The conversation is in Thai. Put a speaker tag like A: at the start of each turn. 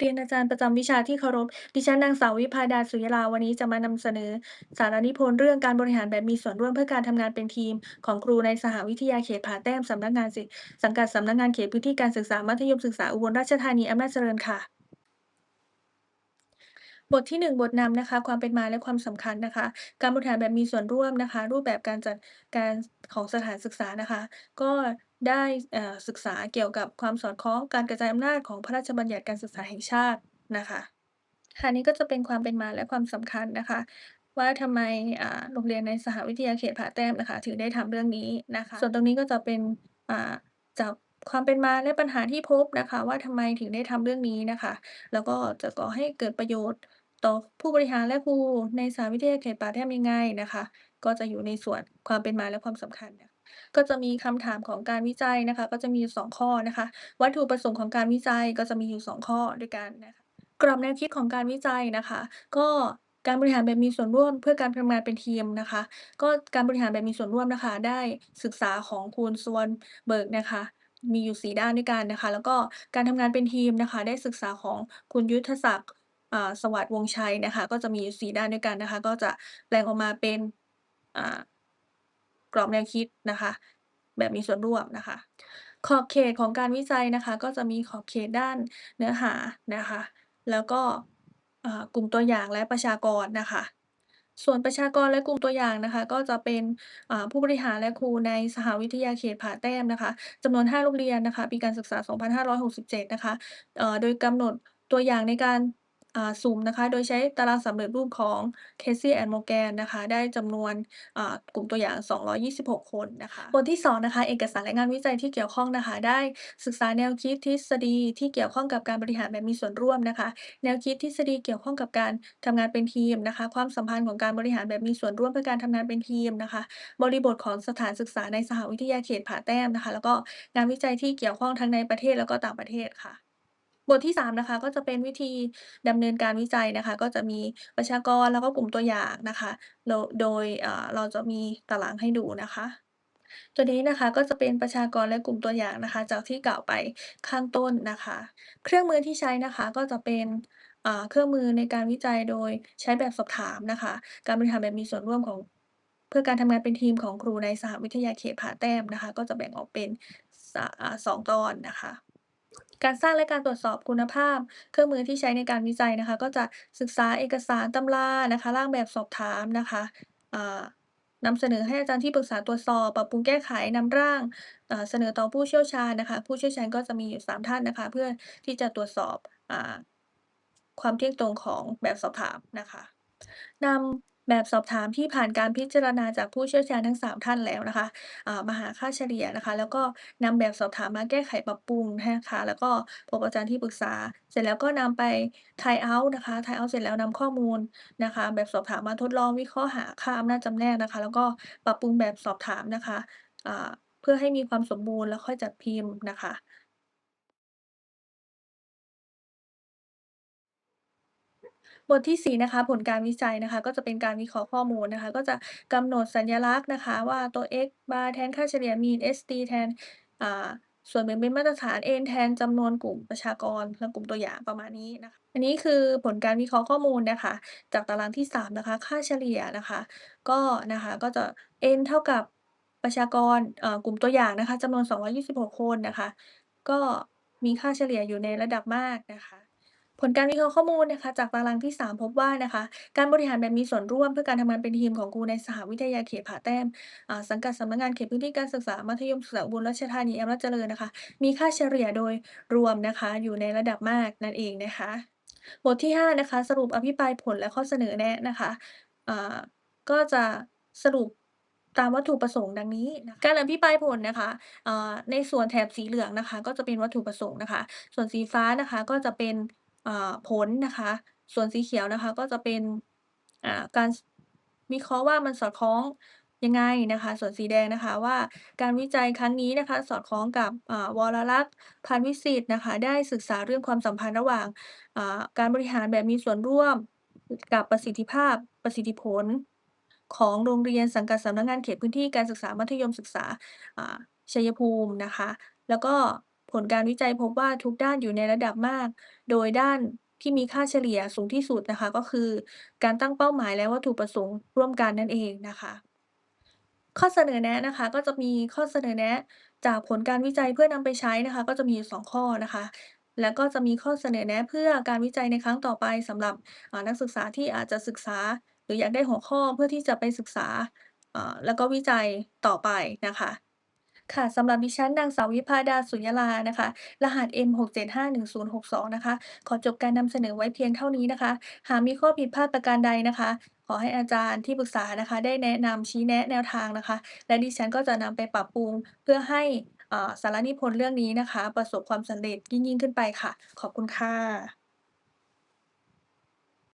A: เรียนอาจารย์ประจำวิชาที่เคารพ ดิฉันนางสาววิภาดาสุยราวันนี้จะมานำเสนอ สารนิพนธ์เรื่องการบริหารแบบมีส่วนร่วมเพื่อการทำงานเป็นทีม ของครูในสหวิทยาเขตผาแต้มสำนักงานสิสังกัดสำนักงานเขตพื้นที่การศึกษามัธยมศึกษาอุบลราชธานีอำนาจเจริญค่ะ บทที่ 1 บทนำนะคะ ความเป็นมาและความสำคัญนะคะ การบริหารแบบมีส่วนร่วมนะคะ รูปแบบการจัดการของสถานศึกษานะคะ ก็ได้เอ่อ ศึกษาเกี่ยวกับความสอดคล้องการกระจายอำนาจของพระราชบัญญัติการศึกษาแห่งชาตินะคะ ค่ะ นี่ก็จะเป็นความเป็นมาและความสำคัญนะคะ ว่าทำไม อ่า โรงเรียนในสหวิทยาเขตผาแต้มนะคะ ถึงได้ทำเรื่องนี้นะคะ ส่วนตรงนี้ก็จะเป็น อ่า จากความเป็นมาและปัญหาที่พบนะคะว่า ทำไมถึงได้ทำเรื่องนี้นะคะ แล้วก็จะก่อให้เกิดประโยชน์ ต่อผู้บริหารและครูในสหวิทยาเขตผาแต้มยังไงนะคะ ก็จะอยู่ในส่วนความเป็นมาและความสำคัญนะก็จะมีคำถามของการวิจัยนะคะ ก็จะมีอยู่สองข้อนะคะ วัตถุประสงค์ของการวิจัยก็จะมีอยู่สองข้อด้วยกันนะคะกรอบแนวคิดของการวิจัยนะคะ ก็การบริหารแบบมีส่วนร่วมเพื่อการทำงานเป็นทีมนะคะ ก็การบริหารแบบมีส่วนร่วมนะคะ ได้ศึกษาของคุณ Swanberg นะคะมีอยู่ 4 ด้านด้วยกันนะคะ แล้วก็การทำงานเป็นทีมนะคะ ได้ศึกษาของคุณยุทธศักดิ์ อ่า สวัสดิ์วงศ์ชัยนะคะ ก็จะมีอยู่ 4 ด้านด้วยกันนะคะ ก็จะแปลงออกมาเป็นอ่ากรอบแนวคิดนะคะ แบบมีส่วนร่วมนะคะ ขอบเขตของการวิจัยนะคะ ก็จะมีขอบเขตด้านเนื้อหานะคะ แล้วก็กลุ่มตัวอย่างและประชากรนะคะ ส่วนประชากรและกลุ่มตัวอย่างนะคะ ก็จะเป็นผู้บริหารและครูในสหวิทยาเขตผาแต้มนะคะจำนวน 5 โรงเรียนนะคะ ปีการศึกษา 2567 นะคะเอ่อโดยกำหนดตัวอย่างในการ สุ่มนะคะ โดยใช้ตารางสำเร็จรูปของ Casey and Morgan นะคะ ได้จำนวนกลุ่มตัวอย่าง 226 คนนะคะ บทที่ 2 นะคะ เอกสารและงานวิจัยที่เกี่ยวข้องนะคะ ได้ศึกษาแนวคิดทฤษฎีที่เกี่ยวข้องกับการบริหารแบบมีส่วนร่วมนะคะ แนวคิดทฤษฎีเกี่ยวข้องกับการทำงานเป็นทีมนะคะ ความสัมพันธ์ของการบริหารแบบมีส่วนร่วมเพื่อการทำงานเป็นทีมนะคะ บริบทของสถานศึกษาในสหวิทยาเขตผาแต้มนะคะ แล้วก็งานวิจัยที่เกี่ยวข้องทั้งในประเทศแล้วก็ต่างประเทศค่ะ บทที่ 3 นะคะ ก็จะเป็นวิธีดำเนินการวิจัยนะคะ ก็จะมีประชากรแล้วก็กลุ่มตัวอย่างนะคะ โดโดยอ่าเราจะมีตารางให้ดูนะคะ ตัวนี้นะคะก็จะเป็นประชากรและกลุ่มตัวอย่างนะคะ จากที่กล่าวไปข้างต้นนะคะ เครื่องมือที่ใช้นะคะก็จะเป็นอ่าเครื่องมือในการวิจัยโดยใช้แบบสอบถามนะคะ การบริหารแบบมีส่วนร่วมของ เพื่อการทำงานเป็นทีมของครูในสหวิทยาเขตผาแต้มนะคะ ก็จะแบ่งออกเป็นสะอ่า2ตอนนะคะ การสร้างและการตรวจสอบคุณภาพ เครื่องมือที่ใช้ในการวิจัยนะคะ ก็จะศึกษาเอกสารตำรานะคะ ร่างแบบสอบถามนะคะนำเสนอให้อาจารย์ที่ปรึกษาตรวจสอบ ปรับปรุงแก้ไขนำร่างเสนอต่อผู้เชี่ยวชาญนะคะ ผู้เชี่ยวชาญก็จะมีอยู่ 3 ท่านนะคะ เพื่อที่จะตรวจสอบอความเที่ยงตรงของแบบสอบถามนะคะนำ แบบสอบถามที่ผ่านการพิจารณาจากผู้เชี่ยวชาญทั้ง 3 ท่านแล้วนะคะ อ่า มาหาค่าเฉลี่ยนะคะ แล้วก็นำแบบสอบถามมาแก้ไขปรับปรุงนะคะ แล้วก็พบอาจารย์ที่ปรึกษา เสร็จแล้วก็นำไป try out นะคะ try out เสร็จแล้วนำข้อมูลนะคะ แบบสอบถามมาทดลองวิเคราะห์หาค่าอำนาจจำแนกนะคะ แล้วก็ปรับปรุงแบบสอบถามนะคะ อ่า เพื่อให้มีความสมบูรณ์ แล้วค่อยจัดพิมพ์นะคะ บทที่ 4 นะคะ ผลการวิจัยนะคะ ก็จะเป็นการวิเคราะห์ข้อมูลนะคะ ก็จะกำหนดสัญลักษณ์นะคะ ว่าตัว x bar แทนค่าเฉลี่ย mean st แทนอ่าส่วนแบ่งเป็นมาตรฐาน n แทนจำนวนกลุ่มประชากรและกลุ่มตัวอย่างประมาณนี้นะคะ อันนี้คือผลการวิเคราะห์ข้อมูลนะคะ จากตารางที่ 3 นะคะ ค่าเฉลี่ยนะคะ ก็นะคะก็จะ n เท่ากับประชากรอ่อกลุ่มตัวอย่างนะคะจำนวน 226 คนนะคะ ก็มีค่าเฉลี่ยอยู่ในระดับมากนะคะ ผลการวิเคราะห์ข้อมูลนะคะ จากตารางที่ 3 พบว่านะคะ การบริหารแบบมีส่วนร่วมเพื่อการทำงานเป็นทีมของครูในสหวิทยาเขตผาแต้มอ่าสังกัดสำนักงานเขตพื้นที่การศึกษา มัธยมศึกษาอุบลราชธานีอำนาจเจริญนะคะ มีค่าเฉลี่ยโดยรวมนะคะ อยู่ในระดับมากนั่นเองนะคะ บทที่ 5 นะคะ สรุปอภิปรายผลและข้อเสนอแนะนะคะอ่าก็จะสรุปตามวัตถุประสงค์ดังนี้นะการอภิปรายผลนะคะในส่วนแถบสีเหลืองนะคะ ก็จะเป็นวัตถุประสงค์นะคะ ส่วนสีฟ้านะคะก็จะเป็น ผลนะคะ ส่วนสีเขียวนะคะก็จะเป็นการวิเคราะห์ว่ามันสอดคล้องยังไงนะคะ ส่วนสีแดงนะคะว่าการวิจัยครั้งนี้นะคะ สอดคล้องกับวรลักษณ์พานวิสิทธ์นะคะ ได้ศึกษาเรื่องความสัมพันธ์ระหว่างการบริหารแบบมีส่วนร่วมกับประสิทธิภาพประสิทธิผล ของโรงเรียนสังกัดสำนักงานเขตพื้นที่การศึกษามัธยมศึกษาชัยภูมินะคะ แล้วก็ ผลการวิจัยพบว่าทุกด้านอยู่ในระดับมาก โดยด้านที่มีค่าเฉลี่ยสูงที่สุดนะคะ ก็คือ การตั้งเป้าหมายและวัตถุประสงค์ร่วมกันนั่นเองนะคะ ข้อเสนอแนะนะคะ ก็จะมีข้อเสนอแนะ จากผลการวิจัยเพื่อนำไปใช้นะคะ ก็จะมีอยู่ 2 ข้อนะคะ แล้วก็จะมีข้อเสนอแนะเพื่อการวิจัยในครั้งต่อไปสำหรับนักศึกษาที่อาจจะศึกษา หรืออยากได้หัวข้อเพื่อที่จะไปศึกษาแล้วก็วิจัยต่อไปนะคะ ค่ะ สำหรับดิฉัน นางสาว วิภาดา สุญญลา นะคะ รหัส M6751062 นะคะ ขอจบการนำเสนอไว้เพียงเท่านี้นะคะ หากมีข้อผิดพลาดประการใดนะคะ ขอให้อาจารย์ที่ปรึกษานะคะ ได้แนะนำชี้แนะแนวทางนะคะ และดิฉันก็จะนำไปปรับปรุง เพื่อให้อ่าสารนิพนธ์เรื่องนี้นะคะ ประสบความสำเร็จยิ่ง ๆ ขึ้นไปค่ะ ขอบคุณค่ะ